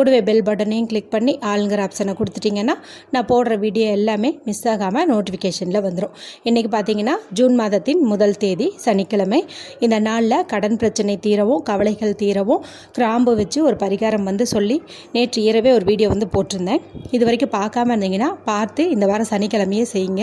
கூடவே பெல் பட்டனையும் கிளிக் பண்ணி ஆளுங்கிற ஆப்ஷனை கொடுத்துட்டிங்கன்னா நான் போடுற வீடியோ எல்லாமே மிஸ் ஆகாமல் நோட்டிஃபிகேஷனில் வந்துடும் இன்றைக்கி பார்த்தீங்கன்னா ஜூன் மாதத்தின் முதல் தேதி சனிக்கிழமை. இந்த நாளில் கடன் பிரச்சனை தீரவும் கவலைகள் தீரவும் கிராம்பு வச்சு ஒரு பரிகாரம் வந்து சொல்லி நேற்று இரவே ஒரு வீடியோ வந்து போட்டிருந்தேன். இது வரைக்கும் பார்க்காம இருந்தீங்கன்னா பார்த்து இந்த வாரம் சனிக்கிழமையே செய்யுங்க.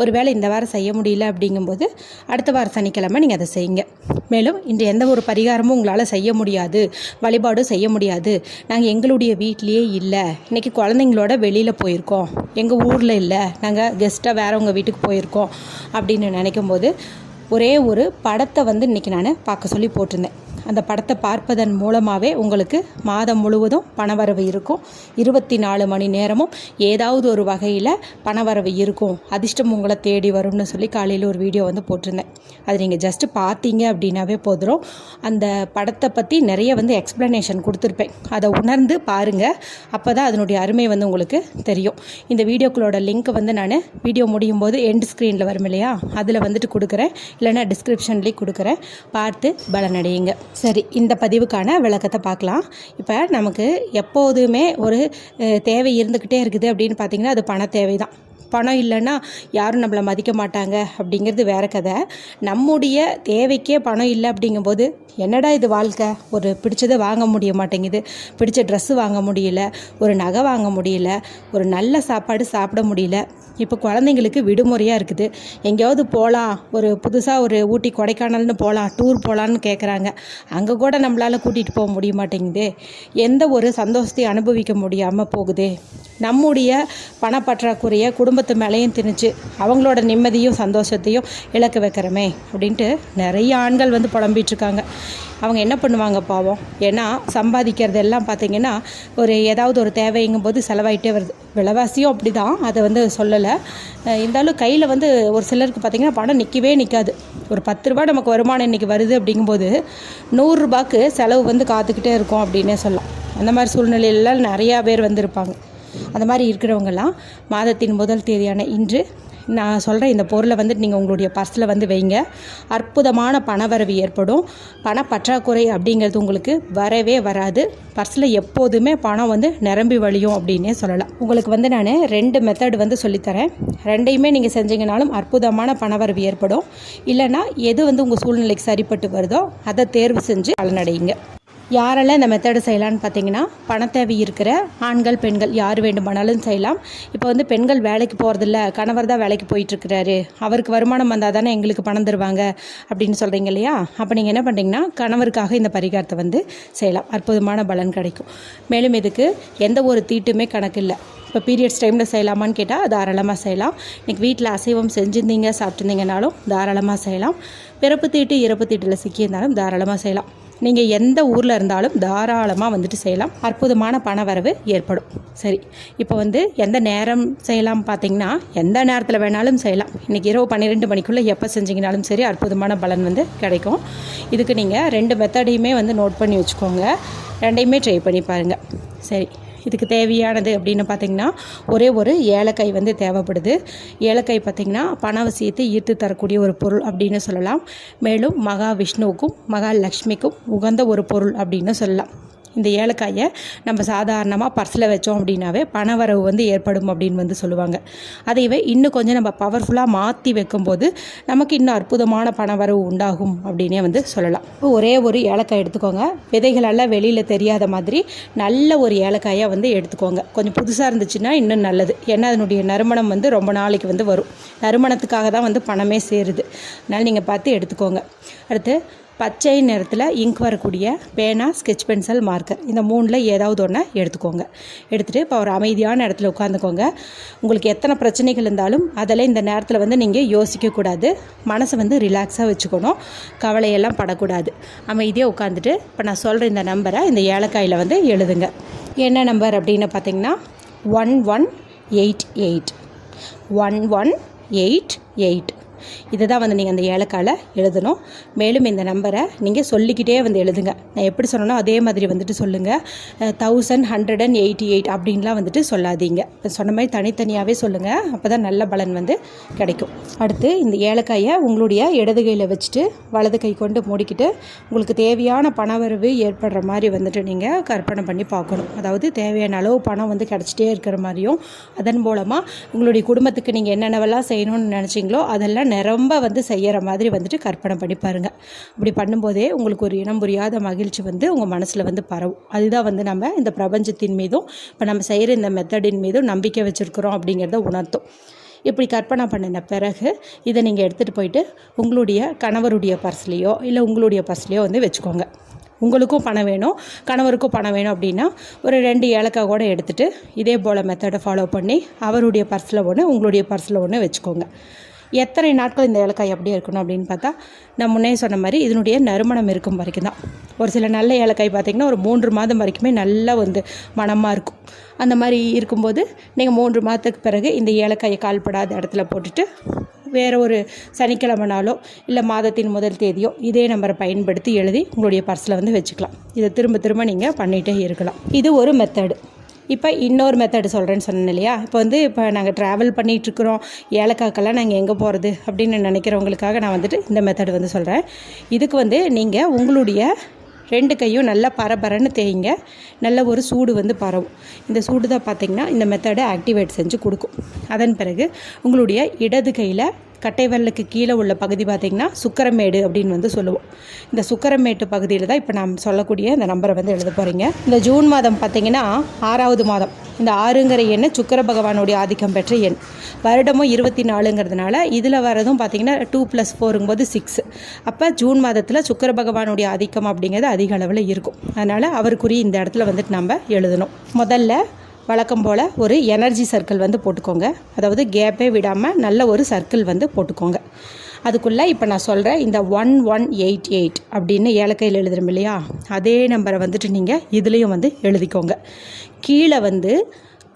ஒருவேளை இந்த வாரம் செய்ய முடியல அப்படிங்கும்போது அடுத்த வாரம் சனிக்கிழமை நீங்கள் அதை செய்யுங்க. மேலும் இன்று எந்த ஒரு பரிகாரமும் உங்களால் செய்ய முடியாது. வழிபாடும் செய்ய முடியாது. நாங்கள் எங்களுடைய வீட்லேயே இல்லை. இன்றைக்கி குழந்தைங்களோட வெளியில் போயிருக்கோம். எங்கள் ஊரில் இல்லை. நாங்கள் கெஸ்ட்டாக வேறவங்க வீட்டுக்கு போயிருக்கோம் அப்படின்னு நினைக்கும் போது ஒரே ஒரு படத்தை வந்து இன்றைக்கி நான் பார்க்க சொல்லி போட்டிருந்தேன். அந்த படத்தை பார்ப்பதன் மூலமாகவே உங்களுக்கு மாதம் முழுவதும் பணவரவு இருக்கும். இருபத்தி நாலு மணி நேரமும் ஏதாவது ஒரு வகையில் பணவரவு இருக்கும். அதிர்ஷ்டம் உங்களை தேடி வரும்னு சொல்லி காலையில் ஒரு வீடியோ வந்து போட்டிருந்தேன். அது நீங்கள் ஜஸ்ட்டு பார்த்தீங்க அப்படின்னாவே போதும். அந்த படத்தை பற்றி நிறைய வந்து எக்ஸ்ப்ளனேஷன் கொடுத்துருப்பேன். அதை உணர்ந்து பாருங்கள் அப்போ தான் அதனுடைய அருமை வந்து உங்களுக்கு தெரியும். இந்த வீடியோக்களோட லிங்க் வந்து நான் வீடியோ முடியும் போது எண்ட் ஸ்க்ரீனில் வரும் இல்லையா? அதில் வந்துட்டு கொடுக்குறேன். இல்லைனா டிஸ்கிரிப்ஷன்லேயும் கொடுக்குறேன். பார்த்து பலனடையுங்க. சரி இந்த பதிவுக்கான விளக்கத்தை பார்க்கலாம். இப்போ நமக்கு எப்போதுமே ஒரு தேவை இருந்துக்கிட்டே இருக்குது அப்படின்னு பார்த்தீங்கன்னா அது பண தேவை தான் பணம் இல்லைன்னா யாரும் நம்மளை மதிக்க மாட்டாங்க அப்படிங்கிறது வேற கதை. நம்முடைய தேவைக்கே பணம் இல்லை அப்படிங்கும்போது என்னடா இது வாழ்க்கை? ஒரு பிடிச்சதை வாங்க முடிய மாட்டேங்குது. பிடிச்ச ட்ரெஸ்ஸு வாங்க முடியல. ஒரு நகை வாங்க முடியல. ஒரு நல்ல சாப்பாடு சாப்பிட முடியல. இப்போ குழந்தைங்களுக்கு விடுமுறையாக இருக்குது. எங்கேயாவது போகலாம் ஒரு புதுசாக ஒரு ஊட்டி கொடைக்கானல்னு போகலாம் டூர் போகலான்னு கேட்குறாங்க அங்கே கூட நம்மளால் கூட்டிகிட்டு போக முடிய மாட்டேங்குதே. எந்த ஒரு சந்தோஷத்தையும் அனுபவிக்க முடியாமல் போகுதே. நம்முடைய பணப்பற்றாக்குறையை குடும்பத்து மேலேயும் திணிச்சு அவங்களோட நிம்மதியும் சந்தோஷத்தையும் இழக்க வைக்கிறோமே அப்படின்ட்டு நிறைய ஆண்கள் வந்து புலம்பிகிட்ருக்காங்க அவங்க என்ன பண்ணுவாங்க பாவம்? ஏன்னா சம்பாதிக்கிறது எல்லாம் பார்த்தீங்கன்னா ஒரு ஏதாவது ஒரு தேவைங்கும் போது செலவாயிட்டே வருது. விலைவாசியும் அப்படி தான் அதை வந்து சொல்லலை. இருந்தாலும் கையில் வந்து ஒரு சிலருக்கு பார்த்தீங்கன்னா பணம் நிற்கவே நிற்காது ஒரு பத்து ரூபா நமக்கு வருமானம் இன்றைக்கி வருது அப்படிங்கும்போது நூறுரூபாக்கு செலவு வந்து காத்துக்கிட்டே இருக்கும் அப்படின்னே சொல்லலாம். அந்த மாதிரி சூழ்நிலையிலலாம் நிறையா பேர் வந்திருப்பாங்க. அந்த மாதிரி இருக்கிறவங்கெல்லாம் மாதத்தின் முதல் தேதியான இன்று நான் சொல்கிற இந்த பொருளை வந்து நீங்கள் உங்களுடைய பர்ஸில் வந்து வைங்க. அற்புதமான பணவரவு ஏற்படும். பணப்பற்றாக்குறை அப்படிங்கிறது உங்களுக்கு வரவே வராது. பர்ஸில் எப்போதுமே பணம் வந்து நிரம்பி வழியும் அப்படின்னே சொல்லலாம். உங்களுக்கு வந்து நான் ரெண்டு மெத்தட் வந்து சொல்லித்தரேன். ரெண்டையுமே நீங்கள் செஞ்சீங்கனாலும் அற்புதமான பணவரவு ஏற்படும். இல்லைன்னா எது வந்து உங்கள் சூழ்நிலைக்கு சரிப்பட்டு வருதோ அதை தேர்வு செஞ்சு பலனடையுங்க. யாரெல்லாம் இந்த மெத்தடு செய்யலான்னு பார்த்தீங்கன்னா பணத்தேவை இருக்கிற ஆண்கள் பெண்கள் யார் வேண்டுமானாலும் செய்யலாம். இப்போ வந்து பெண்கள் வேலைக்கு போகிறதில்ல கணவர் தான் வேலைக்கு போயிட்டுருக்கிறாரு. அவருக்கு வருமானம் வந்தால் தானே எங்களுக்கு பணம் தருவாங்க அப்படின்னு சொல்கிறீங்க இல்லையா? அப்போ நீங்கள் என்ன பண்ணுறீங்கன்னா கணவருக்காக இந்த பரிகாரத்தை வந்து செய்யலாம். அற்புதமான பலன் கிடைக்கும். மேலும் இதுக்கு எந்த ஒரு தீட்டுமே கணக்கு இல்லை. இப்போ பீரியட்ஸ் டைமில் செய்யலாமான்னு கேட்டால் தாராளமாக செய்யலாம். இன்றைக்கி வீட்டில் அசைவம் செஞ்சுருந்தீங்க சாப்பிட்ருந்தீங்கனாலும் தாராளமாக செய்யலாம். பிறப்பு தீட்டு இறப்பு தீட்டில் சிக்கியிருந்தாலும் தாராளமாக செய்யலாம். நீங்கள் எந்த ஊரில் இருந்தாலும் தாராளமாக வந்துட்டு செய்யலாம். அற்புதமான பண வரவு ஏற்படும். சரி இப்போ வந்து எந்த நேரம் செய்யலாம் பார்த்தீங்கன்னா எந்த நேரத்தில் வேணாலும் செய்யலாம். இன்றைக்கி இரவு பன்னிரெண்டு மணிக்குள்ளே எப்போ செஞ்சீங்கனாலும் சரி அற்புதமான பலன் வந்து கிடைக்கும். இதுக்கு நீங்கள் ரெண்டு மெத்தடையுமே வந்து நோட் பண்ணி வச்சுக்கோங்க. ரெண்டையுமே ட்ரை பண்ணி பாருங்கள் சரி இதுக்கு தேவையானது அப்படின்னு பார்த்தீங்கன்னா ஒரே ஒரு ஏலக்காய் வந்து தேவைப்படுது. ஏலக்காய் பார்த்திங்கன்னா பணவசியத்தை ஈர்த்து தரக்கூடிய ஒரு பொருள் அப்படின்னு சொல்லலாம். மேலும் மகாவிஷ்ணுவுக்கும் மகாலட்சுமிக்கும் உகந்த ஒரு பொருள் அப்படின்னு சொல்லலாம். இந்த ஏலக்காயை நம்ம சாதாரணமாக பர்ஸில் வச்சோம் அப்படின்னாவே பணவரவு வந்து ஏற்படும் அப்படின்னு வந்து சொல்லுவாங்க. அதையவே இன்னும் கொஞ்சம் நம்ம பவர்ஃபுல்லாக மாற்றி வைக்கும்போது நமக்கு இன்னும் அற்புதமான பணவரவு உண்டாகும் அப்படின்னே வந்து சொல்லலாம். ஒரே ஒரு ஏலக்காய் எடுத்துக்கோங்க. விதைகளெல்லாம் வெளியில் தெரியாத மாதிரி நல்ல ஒரு ஏலக்காயை வந்து எடுத்துக்கோங்க. கொஞ்சம் புதுசாக இருந்துச்சுன்னா இன்னும் நல்லது. ஏன்னா அதனுடைய நறுமணம் வந்து ரொம்ப நாளைக்கு வந்து வரும். நறுமணத்துக்காக தான் வந்து பணமே சேருது. அதனால் நீங்கள் பார்த்து எடுத்துக்கோங்க. அடுத்து பச்சை நிறத்தில் இங்க் வரக்கூடிய பேனா ஸ்கெட்ச் பென்சில் மார்க்கர் இந்த மூணில் ஏதாவது ஒன்று எடுத்துக்கோங்க. எடுத்துகிட்டு இப்போ ஒரு அமைதியான இடத்துல உட்காந்துக்கோங்க உங்களுக்கு எத்தனை பிரச்சனைகள் இருந்தாலும் அதில் இந்த நேரத்தில் வந்து நீங்கள் யோசிக்கக்கூடாது மனசை வந்து ரிலாக்ஸாக வச்சுக்கணும். கவலையெல்லாம் படக்கூடாது. அமைதியாக உட்காந்துட்டு இப்போ நான் சொல்கிற இந்த நம்பரை இந்த ஏலக்காயில் வந்து எழுதுங்க. என்ன நம்பர் அப்படின்னு பார்த்தீங்கன்னா one one eight eight one one eight eight இதை தான் வந்து நீங்கள் அந்த ஏலக்காயில் எழுதணும். மேலும் இந்த நம்பரை நீங்கள் சொல்லிக்கிட்டே வந்து எழுதுங்க. நான் எப்படி சொன்னனோ அதே மாதிரி வந்துட்டு சொல்லுங்கள் thousand hundred and eighty eight அப்படின்லாம் வந்துட்டு சொல்லாதீங்க. சொன்ன மாதிரி தனித்தனியாகவே சொல்லுங்கள் அப்போ தான் நல்ல பலன் வந்து கிடைக்கும். அடுத்து இந்த ஏலக்காயை உங்களுடைய இடது கையில் வச்சுட்டு வலது கை கொண்டு மூடிக்கிட்டு உங்களுக்கு தேவையான பணவரவு ஏற்படுற மாதிரி வந்துட்டு நீங்கள் கற்பனை பண்ணி பார்க்கணும். அதாவது தேவையான அளவு பணம் வந்து கிடச்சிட்டே இருக்கிற மாதிரியும் அதன் மூலமாக உங்களுடைய குடும்பத்துக்கு நீங்கள் என்னென்னவெல்லாம் செய்யணும்னு நினச்சிங்களோ அதெல்லாம் நிரம்ப வந்து செய்கிற மாதிரி வந்துட்டு கற்பனை பண்ணி பாருங்கள் அப்படி பண்ணும்போதே உங்களுக்கு ஒரு இனம் புரியாத மகிழ்ச்சி வந்து உங்கள் மனசில் வந்து பரவும். அதுதான் வந்து நம்ம இந்த பிரபஞ்சத்தின் மீதும் இப்போ நம்ம செய்கிற இந்த மெத்தடின் மீதும் நம்பிக்கை வச்சுருக்குறோம் அப்படிங்கிறத உணர்த்தும். இப்படி கற்பனை பண்ணின பிறகு இதை நீங்கள் எடுத்துகிட்டு போயிட்டு உங்களுடைய கணவருடைய பர்ஸ்லேயோ இல்லை உங்களுடைய பர்ஸ்லேயோ வந்து வச்சுக்கோங்க. உங்களுக்கும் பணம் வேணும் கணவருக்கும் பணம் வேணும் அப்படின்னா ஒரு ரெண்டு ஏலக்காய் கூட எடுத்துகிட்டு இதே போல் மெத்தடை ஃபாலோ பண்ணி அவருடைய பர்ஸில் ஒன்று உங்களுடைய பர்ஸில் ஒன்று வச்சுக்கோங்க. எத்தனை நாட்கள் இந்த ஏலக்காய் அப்படியே இருக்கணும் அப்படின்னு பார்த்தா நான் முன்னே சொன்ன மாதிரி இதனுடைய நறுமணம் இருக்கும் வரைக்கும் தான். ஒரு சில நல்ல ஏலக்காய் பார்த்திங்கன்னா ஒரு மூன்று மாதம் வரைக்குமே நல்லா வந்து மனமாக இருக்கும். அந்த மாதிரி இருக்கும்போது நீங்கள் மூன்று மாதத்துக்கு பிறகு இந்த ஏலக்காயை கால்படாத இடத்துல போட்டுட்டு வேறு ஒரு சனிக்கிழமை நாளோ இல்லை மாதத்தின் முதல் தேதியோ இதே நம்பரை பயன்படுத்தி எழுதி உங்களுடைய பர்ஸில் வந்து வச்சுக்கலாம். இதை திரும்ப திரும்ப நீங்கள் பண்ணிகிட்டே இருக்கலாம். இது ஒரு மெத்தடு இப்போ இன்னொரு மெத்தடு சொல்கிறேன்னு சொன்னேன் இல்லையா? இப்போ வந்து இப்போ நாங்கள் ட்ராவல் பண்ணிகிட்ருக்குறோம் ஏலக்காக்கெல்லாம் நாங்கள் எங்கே போகிறது அப்படின்னு நினைக்கிறவங்களுக்காக நான் வந்துட்டு இந்த மெத்தடு வந்து சொல்கிறேன் இதுக்கு வந்து நீங்கள் உங்களுடைய ரெண்டு கையும் நல்லா பரபரன்னு தேய்ங்க. நல்ல ஒரு சூடு வந்து பரவும். இந்த சூடு தான் பார்த்திங்கன்னா இந்த மெத்தடை ஆக்டிவேட் செஞ்சு கொடுக்கும். அதன் பிறகு உங்களுடைய இடது கையில் கட்டைவரலுக்கு கீழே உள்ள பகுதி பார்த்திங்கன்னா சுக்கரமேடு அப்படின்னு வந்து சொல்லுவோம். இந்த சுக்கரமேட்டு பகுதியில் தான் இப்போ நாம் சொல்லக்கூடிய இந்த நம்பரை வந்து எழுத போகிறீங்க இந்த ஜூன் மாதம் பார்த்திங்கன்னா ஆறாவது மாதம். இந்த ஆறுங்கிற எண் சுக்கர பகவானுடைய ஆதிக்கம் பெற்ற எண். வருடமும் இருபத்தி நாலுங்கிறதுனால இதில் வரதும் பார்த்திங்கன்னா டூ ப்ளஸ் ஃபோருங்கும்போது சிக்ஸ் அப்போ ஜூன் மாதத்தில் சுக்கர பகவானுடைய ஆதிக்கம் அப்படிங்கிறது அதிக அளவில் இருக்கும். அதனால் அவருக்குரிய இந்த இடத்துல வந்துட்டு நம்ம எழுதணும். முதல்ல வழக்கம் போல் ஒரு எனர்ஜி சர்க்கிள் வந்து போட்டுக்கோங்க. அதாவது கேப்பே விடாமல் நல்ல ஒரு சர்க்கிள் வந்து போட்டுக்கோங்க. அதுக்குள்ளே இப்போ நான் சொல்கிறேன் இந்த ஒன் ஒன் எயிட் எயிட் அப்படின்னு ஏலக்கையில் எழுதுறோம் இல்லையா? அதே நம்பரை வந்துட்டு நீங்கள் இதுலேயும் வந்து எழுதிக்கோங்க. கீழே வந்து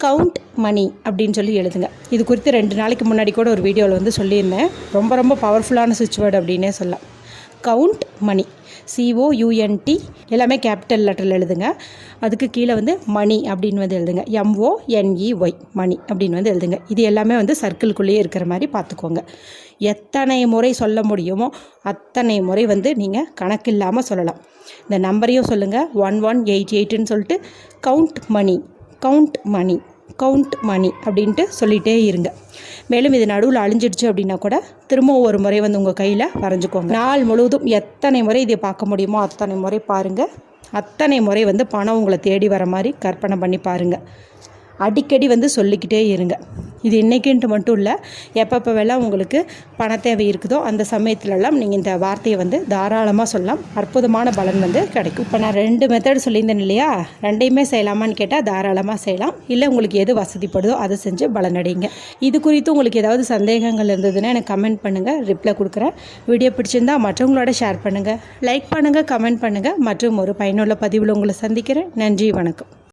கவுண்ட் மணி அப்படின்னு சொல்லி எழுதுங்க. இது குறித்து ரெண்டு நாளைக்கு முன்னாடி கூட ஒரு வீடியோவில் வந்து சொல்லியிருந்தேன். ரொம்ப ரொம்ப பவர்ஃபுல்லான சுவிட்ச் வேர்டு அப்படின்னே சொல்லலாம். Count money C O U N T எல்லாமே கேபிட்டல் லெட்டரில் எழுதுங்க. அதுக்கு கீழே வந்து மணி அப்படின்னு வந்து எழுதுங்க. எம்ஓஎன்இ ஒய் மணி அப்படின்னு வந்து எழுதுங்க. இது எல்லாமே வந்து சர்க்கிள்குள்ளேயே இருக்கிற மாதிரி பார்த்துக்கோங்க. எத்தனை முறை சொல்ல முடியுமோ அத்தனை முறை வந்து நீங்கள் கணக்கு இல்லாமல் சொல்லலாம். இந்த நம்பரையும் சொல்லுங்கள் ஒன் ஒன் எயிட் எயிட்டுன்னு சொல்லிட்டு count money count money count money அப்படின்ட்டு சொல்லிகிட்டே இருங்க. மேலும் இது நடுவில் அழிஞ்சிடுச்சு அப்படின்னா கூட திரும்ப ஒரு முறை வந்து உங்கள் கையில் வரைஞ்சிக்கோங்க. நாள் முழுவதும் எத்தனை முறை இதை பார்க்க முடியுமோ அத்தனை முறை பாருங்கள் அத்தனை முறை வந்து பணம் உங்களை தேடி வர மாதிரி கற்பனை பண்ணி பாருங்கள் அடிக்கடி வந்து சொல்லிக்கிட்டே இருங்க. இது இன்றைக்கின்ட்டு மட்டும் இல்லை எப்பப்போவெல்லாம் உங்களுக்கு பண தேவை இருக்குதோ அந்த சமயத்துலலாம் நீங்கள் இந்த வார்த்தையை வந்து தாராளமாக சொல்லலாம். அற்புதமான பலன் வந்து கிடைக்கும். இப்போ நான் ரெண்டு மெத்தட் சொல்லியிருந்தேன் இல்லையா? ரெண்டையுமே செய்யலாமான்னு கேட்டால் தாராளமாக செய்யலாம். இல்லை உங்களுக்கு எது வசதிப்படுதோ அதை செஞ்சு பலனடைங்க. இது குறித்து உங்களுக்கு ஏதாவது சந்தேகங்கள் இருந்ததுன்னா எனக்கு கமெண்ட் பண்ணுங்கள் ரிப்ளை கொடுக்குறேன். வீடியோ பிடிச்சிருந்தா மற்றவங்களோட ஷேர் பண்ணுங்கள் லைக் பண்ணுங்கள் கமெண்ட் பண்ணுங்கள் மற்றும் ஒரு பயனுள்ள பதிவில் உங்களை சந்திக்கிறேன். நன்றி வணக்கம்.